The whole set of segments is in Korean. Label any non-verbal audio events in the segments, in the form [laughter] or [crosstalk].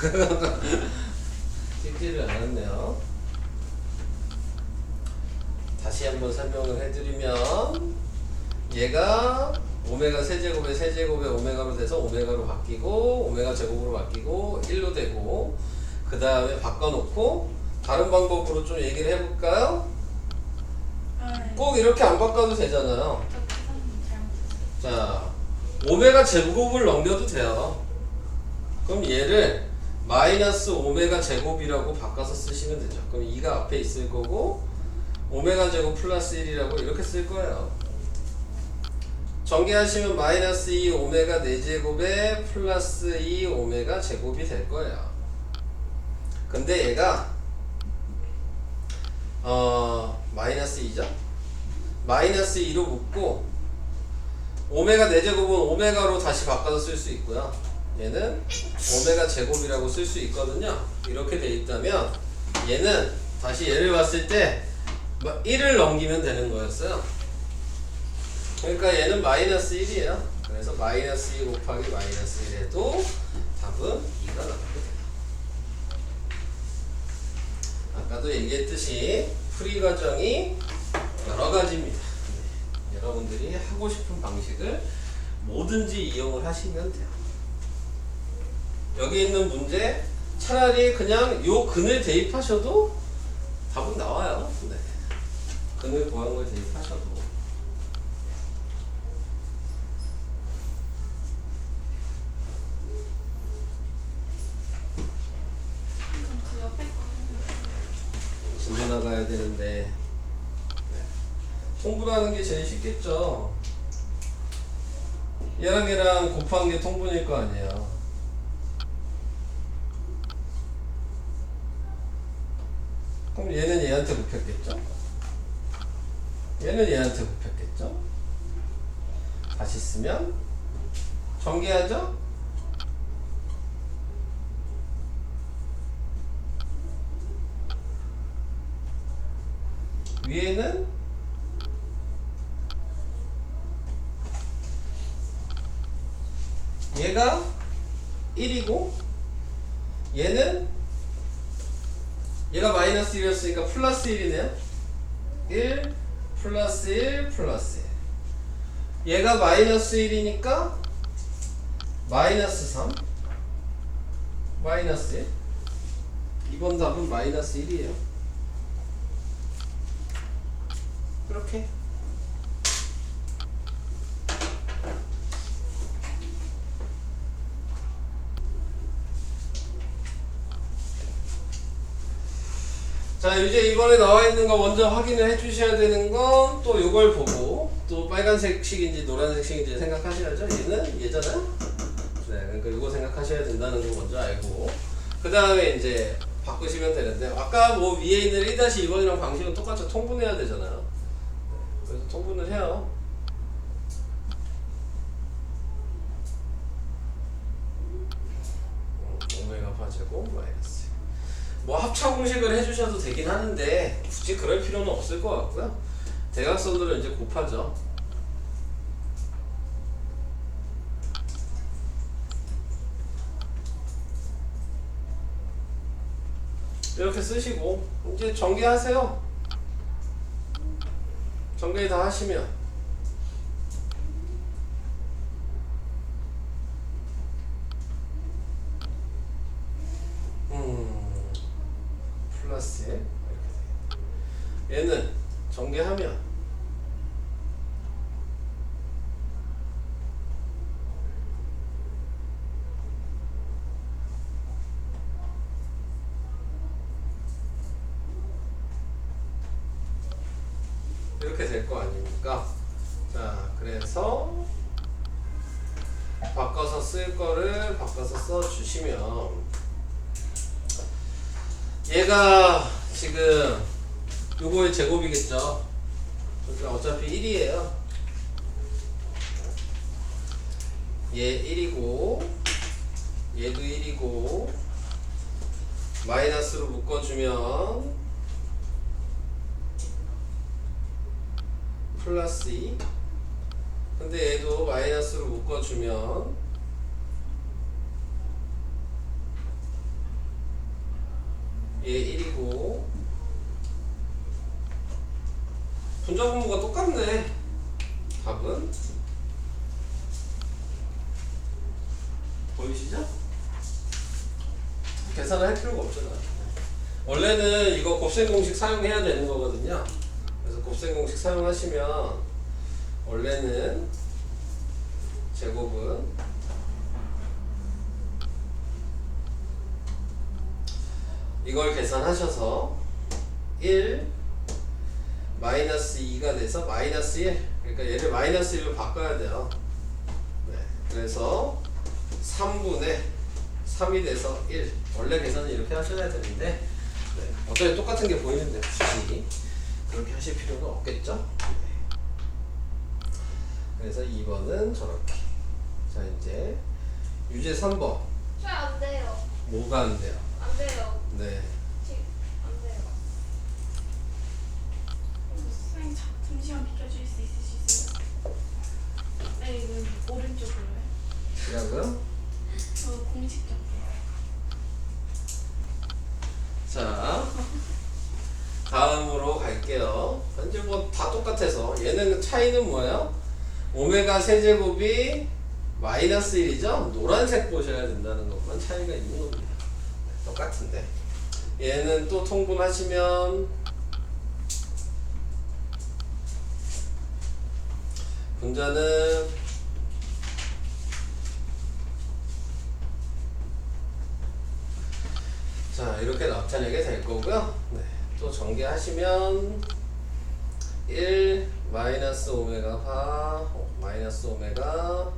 [laughs] 찍지를 않았네요. 다시 한번 설명을 해드리면 얘가 오메가 세제곱에 세제곱에 오메가로 돼서 오메가로 바뀌고 오메가 제곱으로 바뀌고 1로 되고 그 다음에 바꿔놓고 다른 방법으로 좀 얘기를 해볼까요? 네. 꼭 이렇게 안 바꿔도 되잖아요. 자, 오메가 제곱을 넘겨도 돼요. 그럼 얘를 마이너스 오메가 제곱이라고 바꿔서 쓰시면 되죠. 그럼 2가 앞에 있을 거고 오메가 제곱 플러스 1이라고 이렇게 쓸 거예요. 전개하시면 마이너스 2 오메가 4제곱에 플러스 2 오메가 제곱이 될 거예요. 근데 얘가 어 마이너스 2죠? 마이너스 2로 묶고 오메가 4제곱은 오메가로 다시 바꿔서 쓸 수 있고요. 얘는 오메가 제곱이라고 쓸 수 있거든요. 이렇게 돼 있다면 얘는 다시 얘를 봤을 때 1을 넘기면 되는 거였어요. 그러니까 얘는 마이너스 1이에요. 그래서 마이너스 2 곱하기 마이너스 1 해도 답은 2가 나오게 돼요. 아까도 얘기했듯이 풀이 과정이 여러 가지입니다. 네, 여러분들이 하고 싶은 방식을 뭐든지 이용을 하시면 돼요. 여기 있는 문제 차라리 그냥 요 근을 대입하셔도 답은 나와요. 네. 근을 구한 걸 대입하셔도. 진도 나가야 되는데 네. 통분하는 게 제일 쉽겠죠. 얘랑 얘랑 곱한 게 통분일 거 아니에요. 그럼 얘는 얘한테 곱했겠죠? 얘는 얘한테 곱했겠죠? 다시 쓰면 전개하죠? 위에는 얘가 1이고 얘는 얘가 마이너스 1이었으니까 플러스 1이네요. 1 플러스 1 플러스 1 얘가 마이너스 1이니까 마이너스 3 마이너스 1 이번 답은 마이너스 1이에요. 그렇게 자 이제 이번에 나와 있는 거 먼저 확인을 해 주셔야 되는 건 또 이걸 보고 또 빨간색 식인지 노란색 식인지 생각하셔야죠. 얘는 얘잖아요 네 그러니까 이거 생각하셔야 된다는 거 먼저 알고. 그 다음에 이제 바꾸시면 되는데 아까 뭐 위에 있는 1-2번이랑 방식은 똑같죠. 통분해야 되잖아요 네, 그래서 통분을 해요. 음, 오메가 파제곱 마이너스 뭐 합차 공식을 해주셔도 되긴 하는데 굳이 그럴 필요는 없을 것 같고요. 대각선으로 이제 곱하죠. 이렇게 쓰시고 이제 전개하세요. 전개 다 하시면 음 플러스 이렇게 되겠다. 얘는 전개하면 이렇게 될 거 아닙니까? 자, 그래서 바꿔서 쓸 거를 바꿔서 써 주시면 얘가 지금 요거의 제곱이겠죠. 그러니까 어차피 1이에요. 얘 1이고 얘도 1이고 마이너스로 묶어주면 플러스 2 근데 얘도 마이너스로 묶어주면 얘 1이고 분자 분모가 똑같네 답은. 보이시죠? 계산을 할 필요가 없잖아. 원래는 이거 곱셈 공식 사용해야 되는 거거든요 곱셈 공식 사용하시면 원래는 제곱은 이걸 계산하셔서 1 마이너스 2가 돼서 마이너스 1 그러니까 얘를 마이너스 1로 바꿔야 돼요. 네, 그래서 3분의 3이 돼서 1 원래 계산은 이렇게 하셔야 되는데 네, 어차피 똑같은 게 보이는데 굳이 그렇게 하실 필요는 없겠죠 네. 그래서 2번은 저렇게 자 이제 유제 3번 안 돼요. 뭐가 안 돼요? 안 돼요. 네 지금 안 돼요. 선생님 자, 잠시만 비켜줄 수 있으시세요? 네, 이거 오른쪽으로요. 시작은 저 공식적으로. 자 다음으로 갈게요 현재 똑같아서 얘는 차이는 뭐예요? 오메가 세제곱이 마이너스 1이죠? 노란색 보셔야 된다는 것만 차이가 있는 겁니다 네, 똑같은데 얘는 또 통분하시면 분자는 자 이렇게 나타내게 될 거고요 네, 또 전개하시면 1 마이너스 오메가 바 어, 마이너스 오메가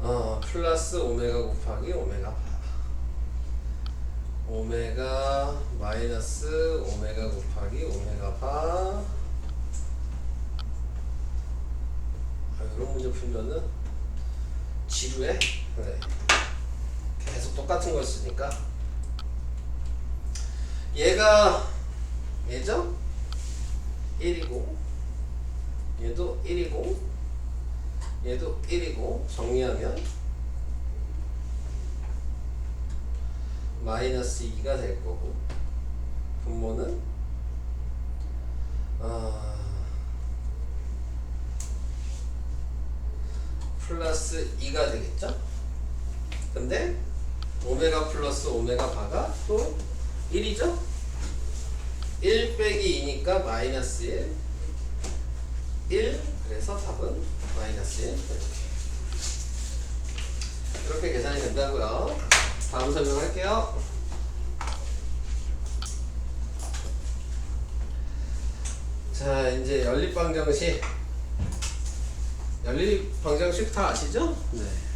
어, 플러스 오메가 곱하기 오메가 바 오메가 마이너스 오메가 곱하기 오메가 바 아, 이런 문제 풀면은 지루해 네. 계속 똑같은 걸 쓰니까 얘가 얘죠? 1이고 얘도 1이고 얘도 1이고 정리하면 마이너스 2가 될 거고 분모는 아, 플러스 2가 되겠죠? 근데 오메가 플러스 오메가 바가 또 1이죠? 1 빼기 2니까 마이너스 1 1 그래서 답은 마이너스 1 이렇게 이렇게 계산이 된다고요 다음 설명할게요 자 이제 연립방정식 연립방정식 다 아시죠? 네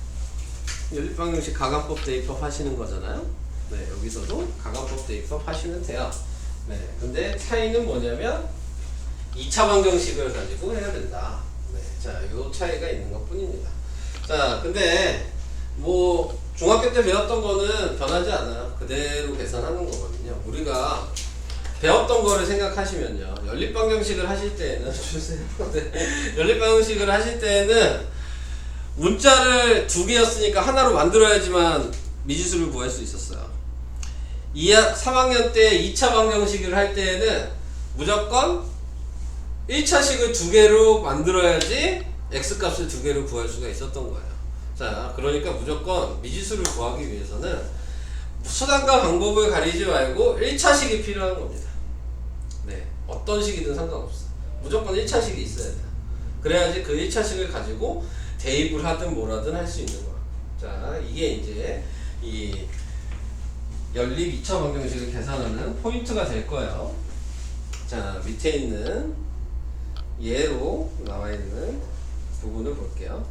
연립방정식 가간법 대입법 하시는 거잖아요. 네, 여기서도 가간법 대입법 하시면 돼요. 네, 근데 차이는 뭐냐면 2차 방정식을 가지고 해야 된다. 네, 자, 요 차이가 있는 것 뿐입니다. 자, 근데 뭐 중학교 때 배웠던 거는 변하지 않아요. 그대로 계산하는 거거든요. 우리가 배웠던 거를 생각하시면요. 연립방정식을 하실 때는 [laughs] 주세요. 네. 연립방정식을 하실 때는 문자를 두 개였으니까 하나로 만들어야지만 미지수를 구할 수 있었어요. 2학, 3학년 때 2차 방정식을 할 때에는 무조건 1차식을 두 개로 만들어야지 x값을 두 개로 구할 수가 있었던 거예요. 자, 그러니까 무조건 미지수를 구하기 위해서는 수단과 방법을 가리지 말고 1차식이 필요한 겁니다. 네, 어떤 식이든 상관없어요. 무조건 1차식이 있어야 돼요. 그래야지 그 1차식을 가지고 대입을 하든 뭐라든 할 수 있는 거야. 자, 이게 이제 이 연립 2차 방정식을 계산하는 포인트가 될 거예요. 자, 밑에 있는 예로 나와 있는 부분을 볼게요.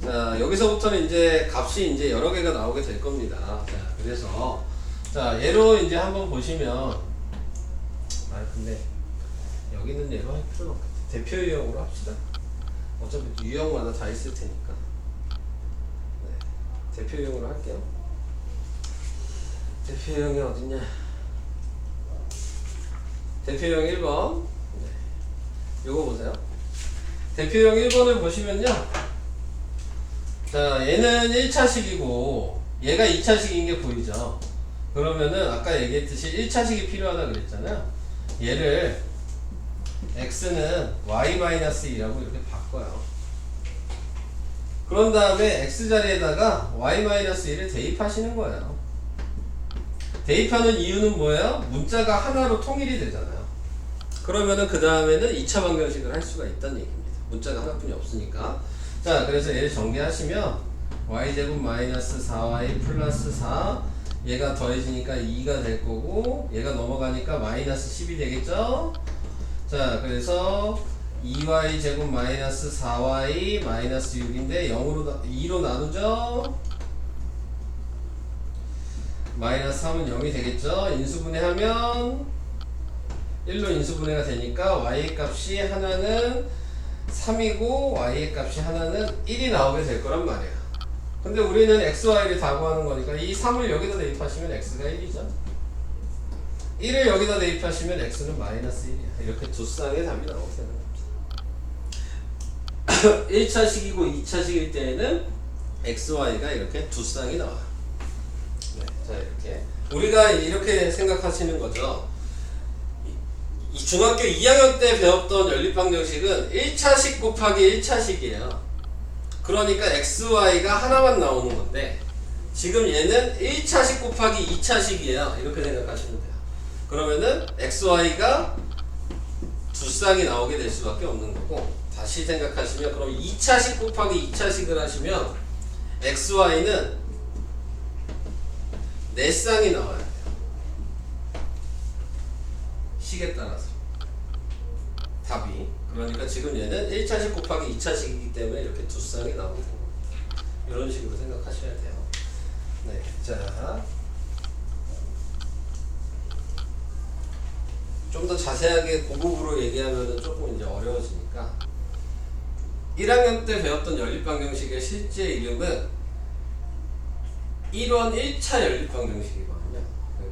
자, 여기서부터는 이제 값이 이제 여러 개가 나오게 될 겁니다. 자, 그래서 자, 예로 이제 한번 보시면 아, 근데 여기는 예로 할 필요는 없겠다. 대표 유형으로 합시다. 어차피 유형마다 다 있을 테니까. 네, 대표 유형으로 할게요. 대표 유형이 어딨냐? 대표 유형 1번. 네. 요거 보세요. 대표 유형 1번을 보시면요. 자, 얘는 1차식이고, 얘가 2차식인 게 보이죠? 그러면은 아까 얘기했듯이 1차식이 필요하다 그랬잖아요. 얘를 x는 y-2라고 이렇게 바꿔요. 그런 다음에 x 자리에다가 y-1을 대입하시는 거예요. 대입하는 이유는 뭐예요? 문자가 하나로 통일이 되잖아요. 그러면은 그 다음에는 2차 방정식을 할 수가 있다는 얘기입니다. 문자가 하나뿐이 없으니까. 자, 그래서 얘를 정리하시면 y제곱 마이너스 4y 플러스 4 얘가 더해지니까 2가 될 거고 얘가 넘어가니까 마이너스 10이 되겠죠? 자, 그래서 2y 제곱 마이너스 4y 마이너스 6인데 0으로 2로 나누죠? 마이너스 3은 0이 되겠죠? 인수분해하면 1로 인수분해가 되니까 y의 값이 하나는 3이고 y의 값이 하나는 1이 나오게 될 거란 말이에요. 근데 우리는 x, y를 다 구하는 거니까 이 3을 여기다 대입하시면 x가 1이죠. 1을 여기다 대입하시면 x는 마이너스 1이야. 이렇게 두 쌍의 답이 나오게 되는 겁니다. [coughs] 1차식이고 2차식일 때에는 x, y가 이렇게 두 쌍이 나와요. 네, 자 이렇게 우리가 이렇게 생각하시는 거죠. 중학교 2학년 때 배웠던 연립방정식은 1차식 곱하기 1차식이에요. 그러니까 x, y가 하나만 나오는 건데 지금 얘는 1차식 곱하기 2차식이에요. 이렇게 생각하시면 돼요. 그러면은 x, y가 두 쌍이 나오게 될 수밖에 없는 거고 다시 생각하시면 그럼 2차식 곱하기 2차식을 하시면 x, y는 네 쌍이 나와야 돼요. 식에 따라서 답이 그러니까 지금 얘는 1차식 곱하기 2차식이기 때문에 이렇게 두 쌍이 나오는 겁니다. 이런 식으로 생각하셔야 돼요. 네, 자. 좀 더 자세하게 고급으로 얘기하면 조금 이제 어려워지니까 1학년 때 배웠던 연립방정식의 실제 이름은 1원 1차 연립방정식이거든요.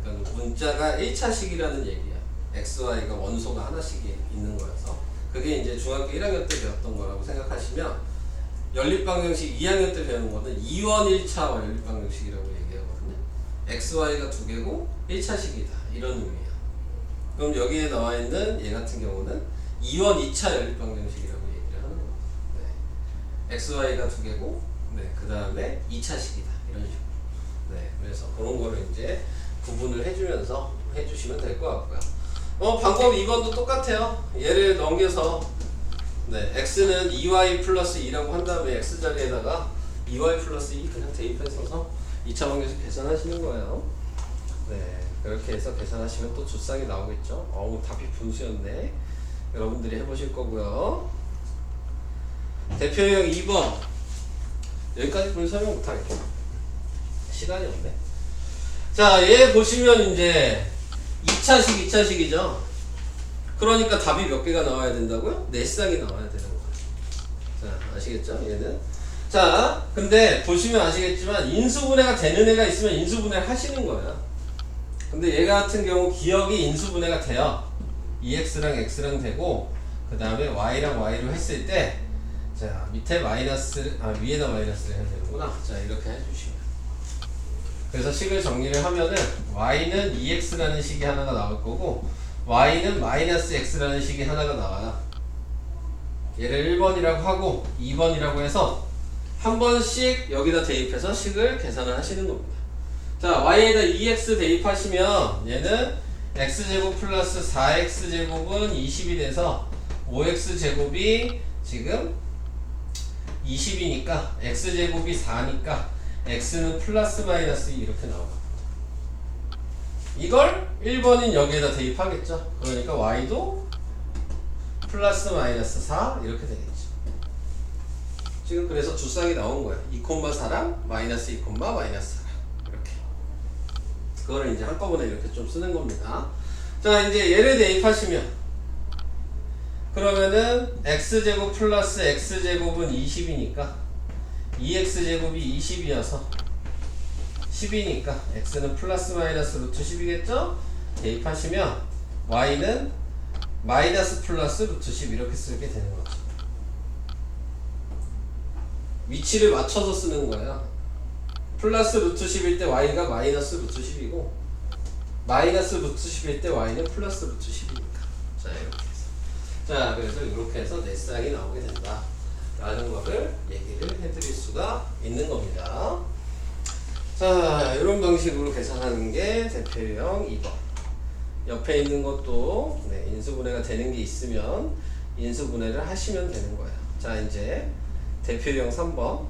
그러니까 문자가 1차식이라는 얘기야. x, y가 원소가 하나씩 있는 거여서 그게 이제 중학교 1학년 때 배웠던 거라고 생각하시면 연립방정식 2학년 때 배우는 거는 2원 1차 연립방정식이라고 얘기하거든요. x, y가 두 개고 1차식이다 이런 의미야. 그럼 여기에 나와 있는 얘 같은 경우는 2원 2차 연립방정식이라고 얘기를 하는 겁니다. 네. x, y가 두 개고 네, 그 다음에 2차식이다 이런 식으로. 네, 그래서 그런 거를 이제 구분을 해주면서 해주시면 될 것 같고요. 어, 방법 2번도 똑같아요. 얘를 넘겨서 네, x는 2y 플러스 2라고 한 다음에 x 자리에다가 2y 플러스 2 그냥 대입해서 2차 방정식 계산하시는 거예요. 네, 그렇게 해서 계산하시면 또 주쌍이 나오겠죠. 어우, 답이 분수였네. 여러분들이 해보실 거고요. 대표형 2번 여기까지 분 설명 못하겠고 시간이 없네. 자, 얘 보시면 이제 2차식, 2차식이죠. 그러니까 답이 몇 개가 나와야 된다고요? 네 쌍이 나와야 되는 거예요. 자, 아시겠죠? 얘는. 자, 근데 보시면 아시겠지만 인수분해가 되는 애가 있으면 인수분해를 하시는 거예요. 근데 얘 같은 경우 기억이 인수분해가 돼요. 2x랑 x랑 되고 그 다음에 y랑 y로 했을 때 자, 밑에 마이너스, 아, 위에다 마이너스를 해야 되는구나. 자, 이렇게 해주시면. 그래서 식을 정리를 하면은 y는 2x라는 식이 하나가 나올 거고 y는 마이너스 x라는 식이 하나가 나와요. 얘를 1번이라고 하고 2번이라고 해서 한 번씩 여기다 대입해서 식을 계산을 하시는 겁니다. 자, y에다 2x 대입하시면 얘는 x제곱 플러스 4x제곱은 20이 돼서 5x제곱이 지금 20이니까 x제곱이 4니까 x는 플러스 마이너스 2 이렇게 나와요. 이걸 1번인 여기에다 대입하겠죠. 그러니까 y도 플러스 마이너스 4 이렇게 되겠죠. 지금 그래서 주쌍이 나온 거예요. 2,4랑 마이너스 2, 마이너스 4 이렇게. 그거를 이제 한꺼번에 이렇게 좀 쓰는 겁니다. 자, 이제 얘를 대입하시면 그러면은 x제곱 플러스 x제곱은 20이니까 2x제곱이 20이어서 10이니까 x는 플러스 마이너스 루트 10이겠죠? 대입하시면 y는 마이너스 플러스 루트 10 이렇게 쓰게 되는 거죠. 위치를 맞춰서 쓰는 거예요. 플러스 루트 10일 때 y가 마이너스 루트 10이고 마이너스 루트 10일 때 y는 플러스 루트 10이니까. 자, 이렇게 해서. 자, 그래서 이렇게 해서 내 쌍이 나오게 된다. 라는 거를 얘기를 해드릴 수가 있는 겁니다. 자, 이런 방식으로 계산하는 게 대표 유형 2번. 옆에 있는 것도 네, 인수분해가 되는 게 있으면 인수분해를 하시면 되는 거예요. 자, 이제 대표 유형 3번까지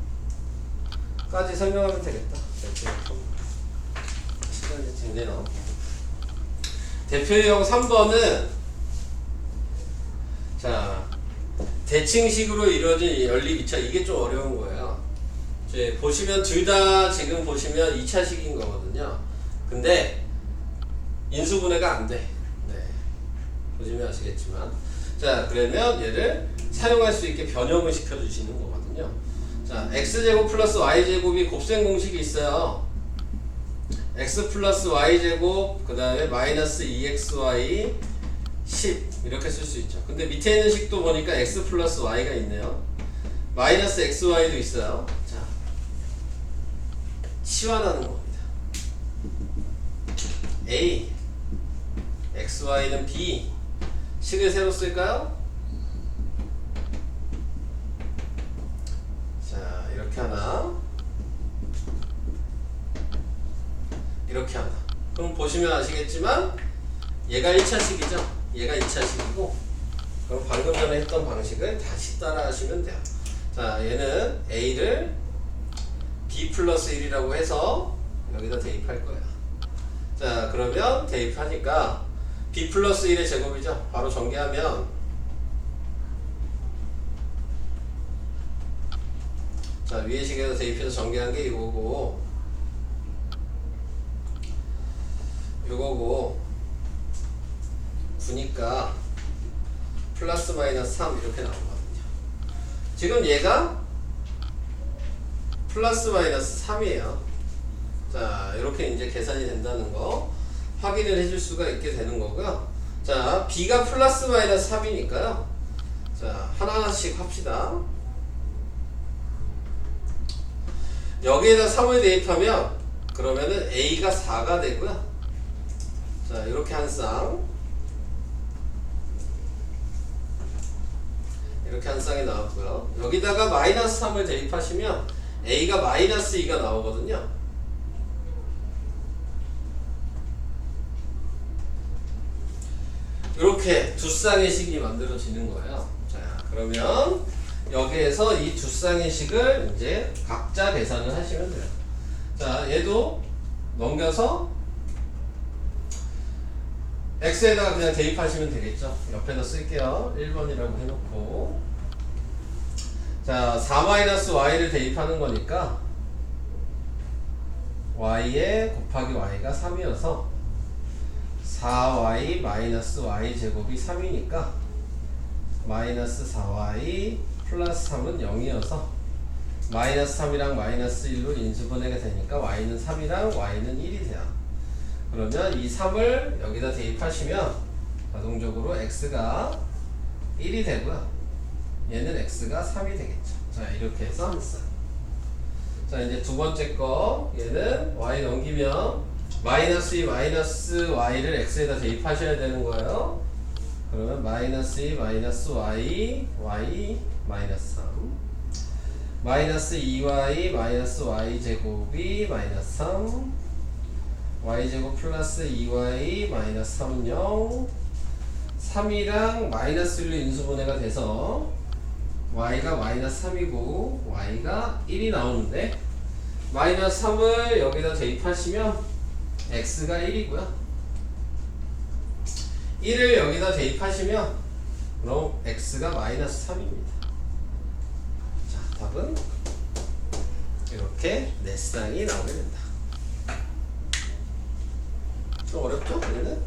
설명하면 되겠다. 대표 유형 3번. 시간이 됐네요. 대표 유형 3번은 자, 대칭식으로 이루어진 이 연립 2차 이게 좀 어려운 거예요. 이제 보시면 둘 다 지금 보시면 2차식인 거거든요. 근데 인수분해가 안 돼. 네. 보시면 아시겠지만. 자, 그러면 얘를 사용할 수 있게 변형을 시켜주시는 거거든요. 자, x제곱 플러스 y제곱이 곱셈 공식이 있어요. x 플러스 y제곱, 그 다음에 마이너스 2xy 10 이렇게 쓸 수 있죠. 근데 밑에 있는 식도 보니까 x 플러스 y가 있네요. 마이너스 xy도 있어요. 자, 치환하는 겁니다. a, xy는 b 식을 새로 쓸까요? 자, 이렇게 하나, 이렇게 하나. 그럼 보시면 아시겠지만 얘가 1차식이죠. 얘가 2차식이고 그럼 방금 전에 했던 방식을 다시 따라 하시면 돼요. 자, 얘는 a를 b 플러스 1이라고 해서 여기다 대입할 거예요. 자, 그러면 대입하니까 b 플러스 1의 제곱이죠. 바로 전개하면 자, 위의 식에서 대입해서 전개한 게 이거고 요거고 9니까 플러스 마이너스 3 이렇게 나오거든요. 지금 얘가 플러스 마이너스 3이에요. 자, 이렇게 이제 계산이 된다는 거 확인을 해줄 수가 있게 되는 거고요. 자, b가 플러스 마이너스 3이니까요. 자, 하나하나씩 합시다. 여기에다 3을 대입하면 그러면은 a가 4가 되고요. 자, 이렇게 한 쌍. 이렇게 한 쌍이 나왔고요. 여기다가 마이너스 3을 대입하시면 a가 마이너스 2가 나오거든요. 이렇게 두 쌍의 식이 만들어지는 거예요. 자, 그러면 여기에서 이 두 쌍의 식을 이제 각자 계산을 하시면 돼요. 자, 얘도 넘겨서 x에다가 그냥 대입하시면 되겠죠. 옆에다 쓸게요. 1번이라고 해놓고 자, 4-y를 대입하는 거니까 y에 곱하기 y가 3이어서 4y 마이너스 y 제곱이 3이니까 마이너스 4y 플러스 3은 0이어서 마이너스 3이랑 마이너스 1로 인수분해가 되니까 y는 3이랑 y는 1이 돼요. 그러면 이 3을 여기다 대입하시면 자동적으로 x가 1이 되고요. 얘는 x가 3이 되겠죠. 자 이렇게 해서 한 쌍. 자 이제 두 번째 거 얘는 y 넘기면 마이너스 2 마이너스 y를 x에다 대입하셔야 되는 거예요. 그러면 마이너스 2 마이너스 y y 마이너스 3 마이너스 2y 마이너스 y 제곱이 마이너스 3 y 제곱 플러스 2y 마이너스 3은 0 3이랑 마이너스 1로 인수분해가 돼서 y가 마이너스 3이고 y가 1이 나오는데 마이너스 3을 여기다 대입하시면 x가 1이고요. 1을 여기다 대입하시면 그럼 x가 마이너스 3입니다. 자 답은 이렇게 네 쌍이 나오게 된다 좀 어렵죠? 얘는? 네.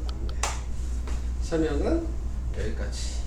설명은 여기까지